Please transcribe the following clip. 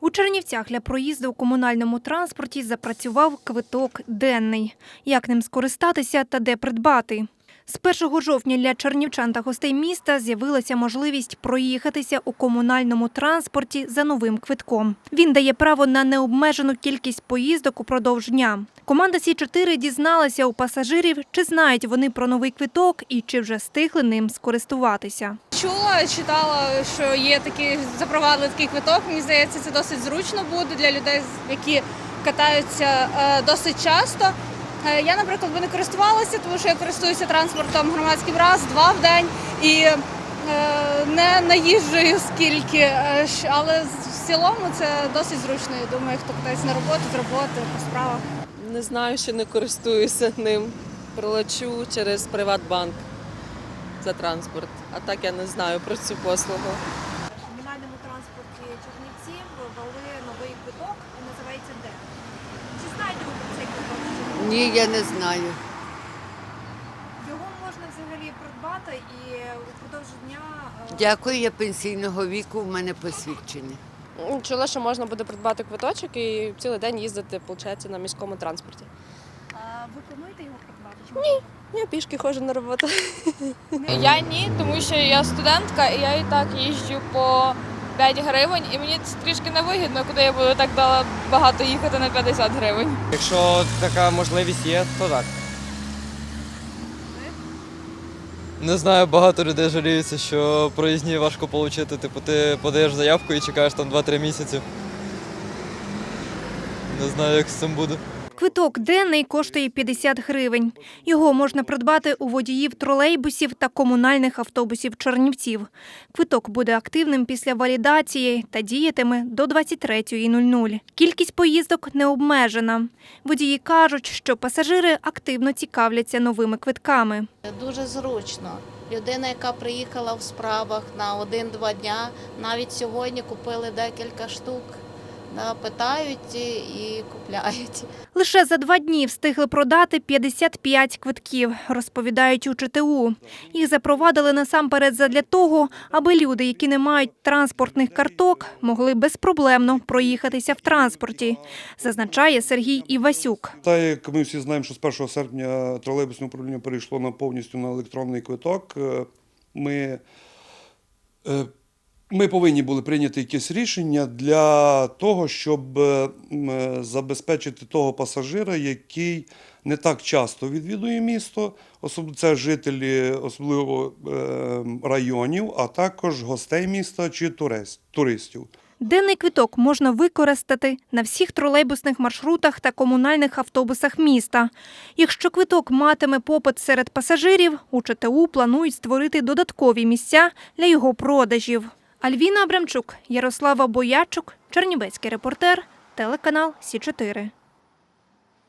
У Чернівцях для проїзду у комунальному транспорті запрацював квиток денний. Як ним скористатися та де придбати? З 1 жовтня для чернівчан та гостей міста з'явилася можливість проїхатися у комунальному транспорті за новим квитком. Він дає право на необмежену кількість поїздок упродовж дня. Команда Сі 4 дізналася у пасажирів, чи знають вони про новий квиток і чи вже встигли ним скористуватися. Чула, читала, що є такий запровадили такий квиток. Мені здається, це досить зручно буде для людей, які катаються е, досить часто. Е, Я, наприклад, би не користувалася, тому що я користуюся транспортом громадським раз, два в день і е, не наїжджую скільки. Але в цілому це досить зручно. Я думаю, хто катається на роботу, з роботи, по справах. Не знаю, ще не користуюся ним. Пролечу через Приватбанк за транспорт. А так я не знаю про цю послугу. В комунальному транспорті Чернівців ввели новий квиток, він називається ДЕ. Чи знаєте ви про цей квиток? Ні, я не знаю. Його можна взагалі придбати і упродовж дня е, Дякую, я пенсійного віку, в мене посвідчення. Чула, що можна буде придбати квиточок і цілий день їздити, виходить, на міському транспорті. Плануєте його придбати? Ні. Я пішки ходжу на роботу. Я ні, тому що я студентка і я і так їжджу по 5 гривень, і мені це трішки невигідно, куди я буду так дала- багато їхати на 50 гривень. Якщо така можливість є, то так. Не знаю, багато людей жаліються, що проїзні важко отримати. Типу, ти подаєш заявку і чекаєш там 2-3 місяці. Не знаю, як з цим буде. Квиток денний коштує 50 гривень. Його можна придбати у водіїв тролейбусів та комунальних автобусів Чернівців. Квиток буде активним після валідації та діятиме до 23.00. Кількість поїздок не обмежена. Водії кажуть, що пасажири активно цікавляться новими квитками. Дуже зручно. Людина, яка приїхала в справах на один-два дня, навіть сьогодні купили декілька штук, да, питають і, і купляють. Лише за два дні встигли продати 55 квитків, розповідають у ЧТУ. Їх запровадили насамперед задля того, аби люди, які не мають транспортних карток, могли безпроблемно проїхатися в транспорті, зазначає Сергій Івасюк. Та як ми всі знаємо, що з 1 серпня тролейбусне управління перейшло на повністю на електронний квиток. е, Ми, е, ми повинні були прийняти якесь рішення для того, щоб е, е, забезпечити того пасажира, який не так часто відвідує місто, особливо це жителі особливо е, районів, а також гостей міста чи турист- туристів. Денний квиток можна використати на всіх тролейбусних маршрутах та комунальних автобусах міста. Якщо квиток матиме попит серед пасажирів, у ЧТУ планують створити додаткові місця для його продажів. Альвіна Абрамчук, Ярослава Боячук, Чернівецький репортер, телеканал Сі 4